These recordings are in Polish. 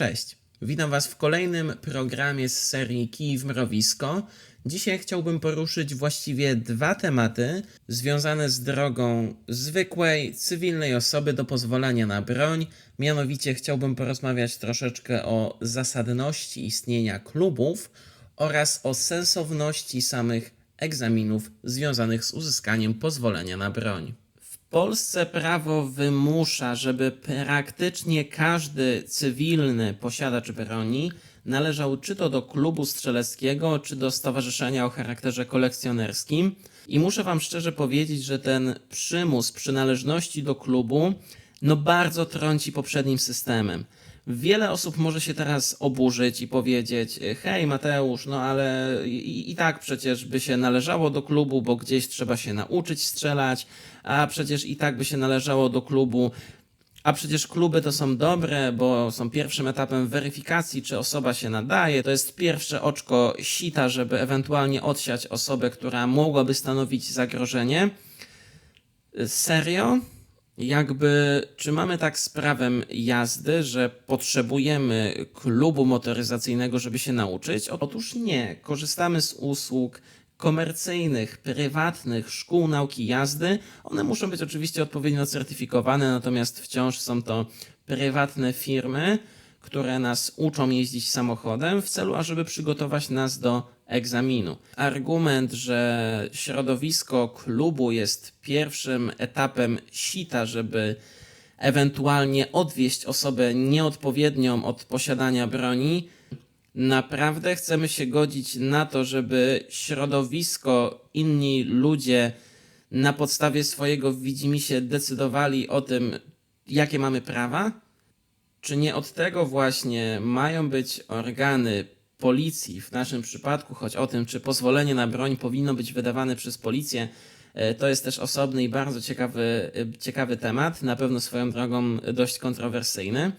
Cześć, witam Was w kolejnym programie z serii Kij w Mrowisko. Dzisiaj chciałbym poruszyć właściwie dwa tematy związane z drogą zwykłej, cywilnej osoby do pozwolenia na broń. Mianowicie chciałbym porozmawiać troszeczkę o zasadności istnienia klubów oraz o sensowności samych egzaminów związanych z uzyskaniem pozwolenia na broń. Polsce prawo wymusza, żeby praktycznie każdy cywilny posiadacz broni należał czy to do klubu strzeleckiego, czy do stowarzyszenia o charakterze kolekcjonerskim. I muszę Wam szczerze powiedzieć, że ten przymus przynależności do klubu no bardzo trąci poprzednim systemem. Wiele osób może się teraz oburzyć i powiedzieć: Hej, Mateusz, no ale i, i tak przecież by się należało do klubu, bo gdzieś trzeba się nauczyć strzelać, a przecież i tak by się należało do klubu. A przecież kluby to są dobre, bo są pierwszym etapem weryfikacji, czy osoba się nadaje. To jest pierwsze oczko sita, żeby ewentualnie odsiać osobę, która mogłaby stanowić zagrożenie. Serio? Jakby, czy mamy tak z prawem jazdy, że potrzebujemy klubu motoryzacyjnego, żeby się nauczyć? Otóż nie. Korzystamy z usług komercyjnych, prywatnych szkół nauki jazdy. One muszą być oczywiście odpowiednio certyfikowane, natomiast wciąż są to prywatne firmy, które nas uczą jeździć samochodem w celu, ażeby przygotować nas do egzaminu. Argument, że środowisko klubu jest pierwszym etapem sita, żeby ewentualnie odwieść osobę nieodpowiednią od posiadania broni, naprawdę chcemy się godzić na to, żeby środowisko, inni ludzie na podstawie swojego widzimisię decydowali o tym, jakie mamy prawa? Czy nie od tego właśnie mają być organy policji w naszym przypadku, choć o tym, czy pozwolenie na broń powinno być wydawane przez policję, e, to jest też osobny i bardzo ciekawy, e, ciekawy temat, na pewno swoją drogą dość kontrowersyjny.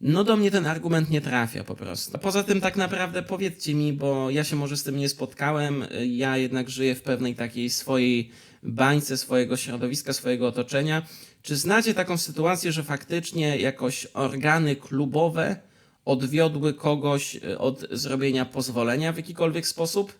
No do mnie ten argument nie trafia po prostu. Poza tym tak naprawdę powiedzcie mi, bo ja się może z tym nie spotkałem, e, ja jednak żyję w pewnej takiej swojej bańce, swojego środowiska, swojego otoczenia. Czy znacie taką sytuację, że faktycznie jakoś organy klubowe odwiodły kogoś e, od zrobienia pozwolenia w jakikolwiek sposób?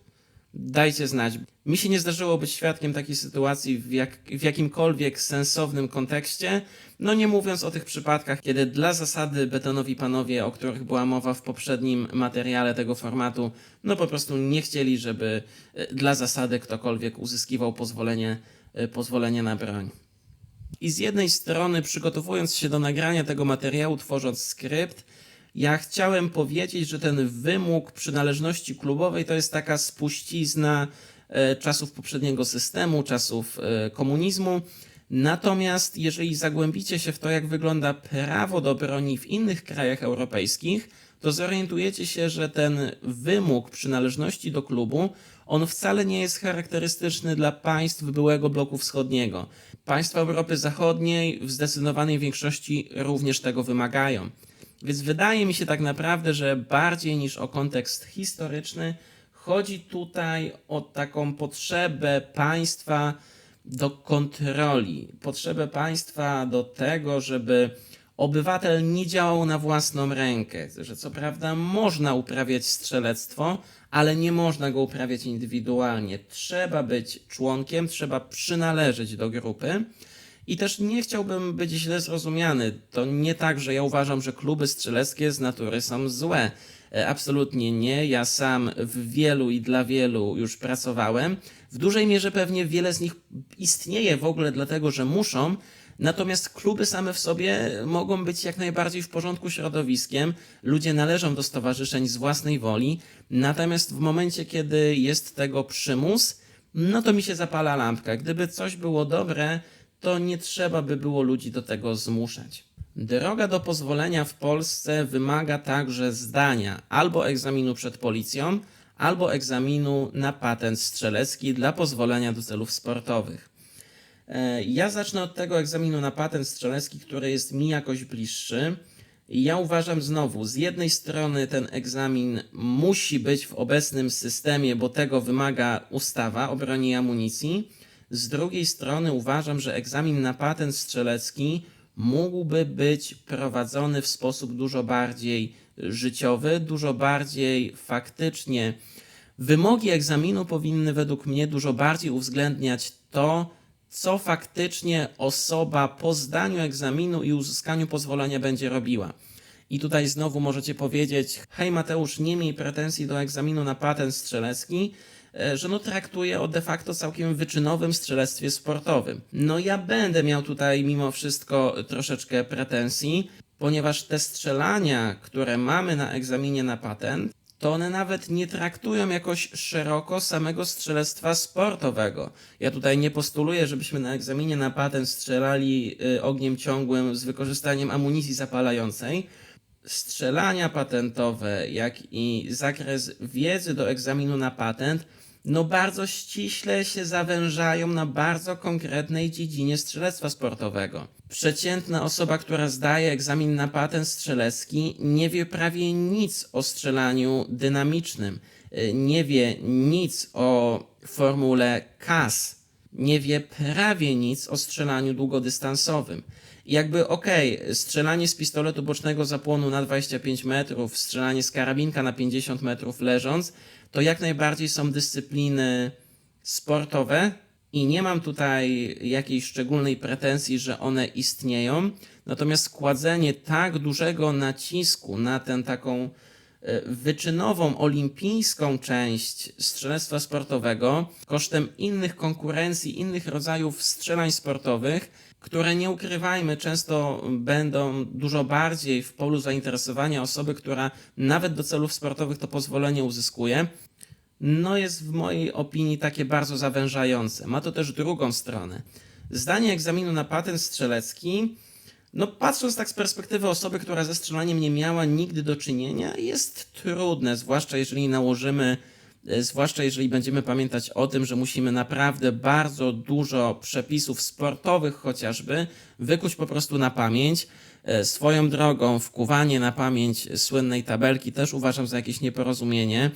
Dajcie znać. Mi się nie zdarzyło być świadkiem takiej sytuacji w, jak, w jakimkolwiek sensownym kontekście, no nie mówiąc o tych przypadkach, kiedy dla zasady betonowi panowie, o których była mowa w poprzednim materiale tego formatu, no po prostu nie chcieli, żeby e, dla zasady ktokolwiek uzyskiwał pozwolenie, e, pozwolenie na broń. I z jednej strony, przygotowując się do nagrania tego materiału, tworząc skrypt, ja chciałem powiedzieć, że ten wymóg przynależności klubowej to jest taka spuścizna e, czasów poprzedniego systemu, czasów e, komunizmu. Natomiast jeżeli zagłębicie się w to, jak wygląda prawo do broni w innych krajach europejskich, to zorientujecie się, że ten wymóg przynależności do klubu, on wcale nie jest charakterystyczny dla państw byłego bloku wschodniego. Państwa Europy Zachodniej w zdecydowanej większości również tego wymagają. Więc wydaje mi się tak naprawdę, że bardziej niż o kontekst historyczny, chodzi tutaj o taką potrzebę państwa do kontroli, potrzebę państwa do tego, żeby obywatel nie działał na własną rękę, że co prawda można uprawiać strzelectwo, ale nie można go uprawiać indywidualnie. Trzeba być członkiem, trzeba przynależeć do grupy. I też nie chciałbym być źle zrozumiany. To nie tak, że ja uważam, że kluby strzeleckie z natury są złe. E, Absolutnie nie. Ja sam w wielu i dla wielu już pracowałem. W dużej mierze pewnie wiele z nich istnieje w ogóle dlatego, że muszą, Natomiast kluby same w sobie mogą być jak najbardziej w porządku środowiskiem. Ludzie należą do stowarzyszeń z własnej woli. Natomiast w momencie, kiedy jest tego przymus, no to mi się zapala lampka. Gdyby coś było dobre, to nie trzeba by było ludzi do tego zmuszać. Droga do pozwolenia w Polsce wymaga także zdania albo egzaminu przed policją, albo egzaminu na patent strzelecki dla pozwolenia do celów sportowych. E, Ja zacznę od tego egzaminu na patent strzelecki, który jest mi jakoś bliższy. Ja uważam znowu, z jednej strony ten egzamin musi być w obecnym systemie, bo tego wymaga ustawa o broni i amunicji. Z drugiej strony uważam, że egzamin na patent strzelecki mógłby być prowadzony w sposób dużo bardziej życiowy, dużo bardziej faktycznie. Wymogi egzaminu powinny według mnie dużo bardziej uwzględniać to, co faktycznie osoba po zdaniu egzaminu i uzyskaniu pozwolenia będzie robiła. I tutaj znowu możecie powiedzieć: Hej Mateusz, nie miej pretensji do egzaminu na patent strzelecki, że no traktuje o de facto całkiem wyczynowym strzelectwie sportowym. No ja będę miał tutaj mimo wszystko troszeczkę pretensji, ponieważ te strzelania, które mamy na egzaminie na patent, to one nawet nie traktują jakoś szeroko samego strzelectwa sportowego. Ja tutaj nie postuluję, żebyśmy na egzaminie na patent strzelali y, ogniem ciągłym z wykorzystaniem amunicji zapalającej. Strzelania patentowe, jak i zakres wiedzy do egzaminu na patent, no bardzo ściśle się zawężają na bardzo konkretnej dziedzinie strzelectwa sportowego. Przeciętna osoba, która zdaje egzamin na patent strzelecki, nie wie prawie nic o strzelaniu dynamicznym, y, nie wie nic o formule CAS, nie wie prawie nic o strzelaniu długodystansowym. Jakby okej, strzelanie z pistoletu bocznego zapłonu na 25 metrów, strzelanie z karabinka na 50 metrów leżąc, to jak najbardziej są dyscypliny sportowe i nie mam tutaj jakiejś szczególnej pretensji, że one istnieją. Natomiast kładzenie tak dużego nacisku na tę taką wyczynową, olimpijską część strzelectwa sportowego kosztem innych konkurencji, innych rodzajów strzelań sportowych, które nie ukrywajmy, często będą dużo bardziej w polu zainteresowania osoby, która nawet do celów sportowych to pozwolenie uzyskuje, no jest w mojej opinii takie bardzo zawężające. Ma to też drugą stronę. Zdanie egzaminu na patent strzelecki, no patrząc tak z perspektywy osoby, która ze strzelaniem nie miała nigdy do czynienia, jest trudne, zwłaszcza jeżeli nałożymy, e, zwłaszcza jeżeli będziemy pamiętać o tym, że musimy naprawdę bardzo dużo przepisów sportowych chociażby wykuć po prostu na pamięć. E, Swoją drogą wkuwanie na pamięć słynnej tabelki też uważam za jakieś nieporozumienie.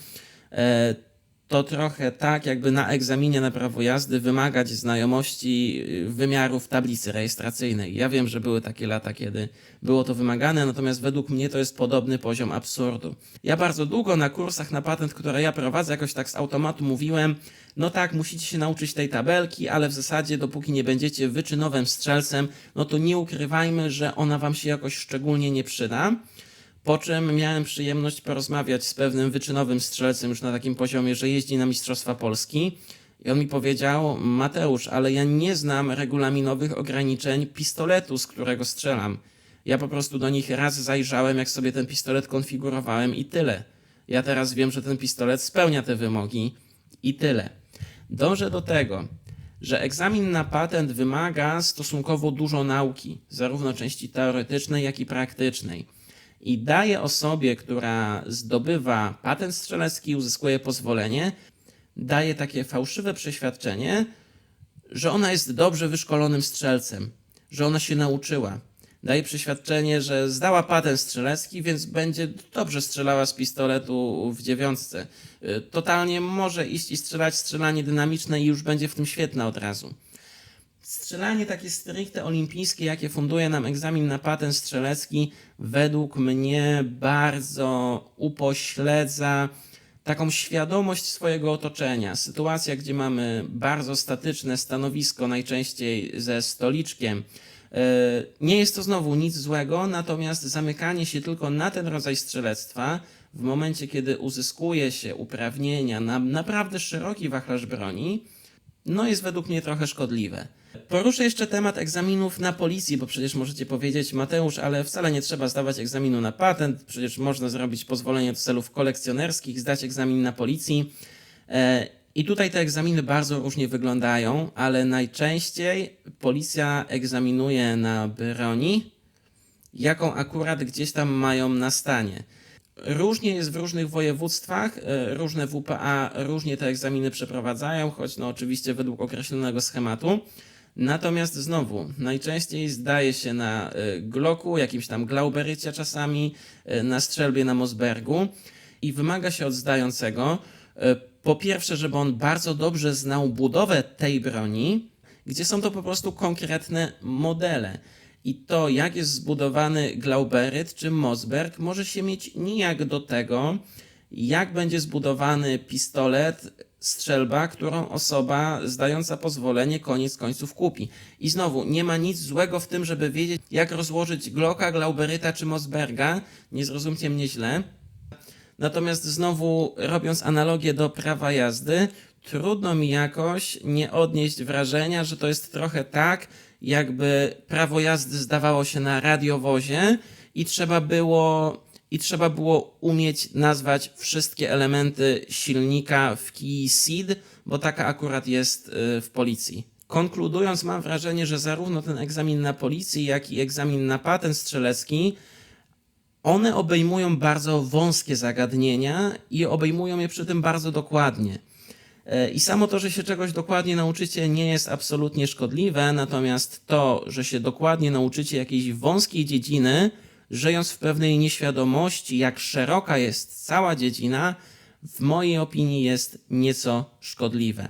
To trochę tak, jakby na egzaminie na prawo jazdy wymagać znajomości y, wymiarów tablicy rejestracyjnej. Ja wiem, że były takie lata, kiedy było to wymagane, natomiast według mnie to jest podobny poziom absurdu. Ja bardzo długo na kursach na patent, które ja prowadzę, jakoś tak z automatu mówiłem, no tak, musicie się nauczyć tej tabelki, ale w zasadzie dopóki nie będziecie wyczynowym strzelcem, no to nie ukrywajmy, że ona wam się jakoś szczególnie nie przyda. Po czym miałem przyjemność porozmawiać z pewnym wyczynowym strzelcem już na takim poziomie, że jeździ na Mistrzostwa Polski. I on mi powiedział, Mateusz, ale ja nie znam regulaminowych ograniczeń pistoletu, z którego strzelam. Ja po prostu do nich raz zajrzałem, jak sobie ten pistolet konfigurowałem i tyle. Ja teraz wiem, że ten pistolet spełnia te wymogi i tyle. Dążę do tego, że egzamin na patent wymaga stosunkowo dużo nauki, zarówno części teoretycznej, jak i praktycznej i daje osobie, która zdobywa patent strzelecki, uzyskuje pozwolenie, daje takie fałszywe przeświadczenie, że ona jest dobrze wyszkolonym strzelcem, że ona się nauczyła. Daje przeświadczenie, że zdała patent strzelecki, więc będzie dobrze strzelała z pistoletu w dziewiątce. Y, Totalnie może iść i strzelać strzelanie dynamiczne i już będzie w tym świetna od razu. Strzelanie takie stricte olimpijskie, jakie funduje nam egzamin na patent strzelecki, według mnie bardzo upośledza taką świadomość swojego otoczenia. Sytuacja, gdzie mamy bardzo statyczne stanowisko, najczęściej ze stoliczkiem. E, Nie jest to znowu nic złego, natomiast zamykanie się tylko na ten rodzaj strzelectwa, w momencie kiedy uzyskuje się uprawnienia na naprawdę szeroki wachlarz broni, no jest według mnie trochę szkodliwe. Poruszę jeszcze temat egzaminów na policji, bo przecież możecie powiedzieć, Mateusz, ale wcale nie trzeba zdawać egzaminu na patent, przecież można zrobić pozwolenie do celów kolekcjonerskich, zdać egzamin na policji. E, I tutaj te egzaminy bardzo różnie wyglądają, ale najczęściej policja egzaminuje na broni, jaką akurat gdzieś tam mają na stanie. Różnie jest w różnych województwach, e, różne WPA różnie te egzaminy przeprowadzają, choć no oczywiście według określonego schematu. Natomiast znowu, najczęściej zdaje się na e, Glocku, jakimś tam Glauberycie czasami, e, na strzelbie na Mosbergu i wymaga się od zdającego e, po pierwsze, żeby on bardzo dobrze znał budowę tej broni, gdzie są to po prostu konkretne modele. i to, jak jest zbudowany Glauberyt czy Mosberg, może się mieć nijak do tego, jak będzie zbudowany pistolet, strzelba, którą osoba zdająca pozwolenie koniec końców kupi. I znowu, nie ma nic złego w tym, żeby wiedzieć, jak rozłożyć Glocka, Glauberyta czy Mosberga. Nie zrozumcie mnie źle. Natomiast znowu, robiąc analogię do prawa jazdy, trudno mi jakoś nie odnieść wrażenia, że to jest trochę tak, jakby prawo jazdy zdawało się na radiowozie i trzeba było, i trzeba było umieć nazwać wszystkie elementy silnika w kij SID, bo taka akurat jest y, w policji. Konkludując, mam wrażenie, że zarówno ten egzamin na policji, jak i egzamin na patent strzelecki one obejmują bardzo wąskie zagadnienia i obejmują je przy tym bardzo dokładnie. E, I samo to, że się czegoś dokładnie nauczycie, nie jest absolutnie szkodliwe, natomiast to, że się dokładnie nauczycie jakiejś wąskiej dziedziny, żyjąc w pewnej nieświadomości, jak szeroka jest cała dziedzina, w mojej opinii jest nieco szkodliwe.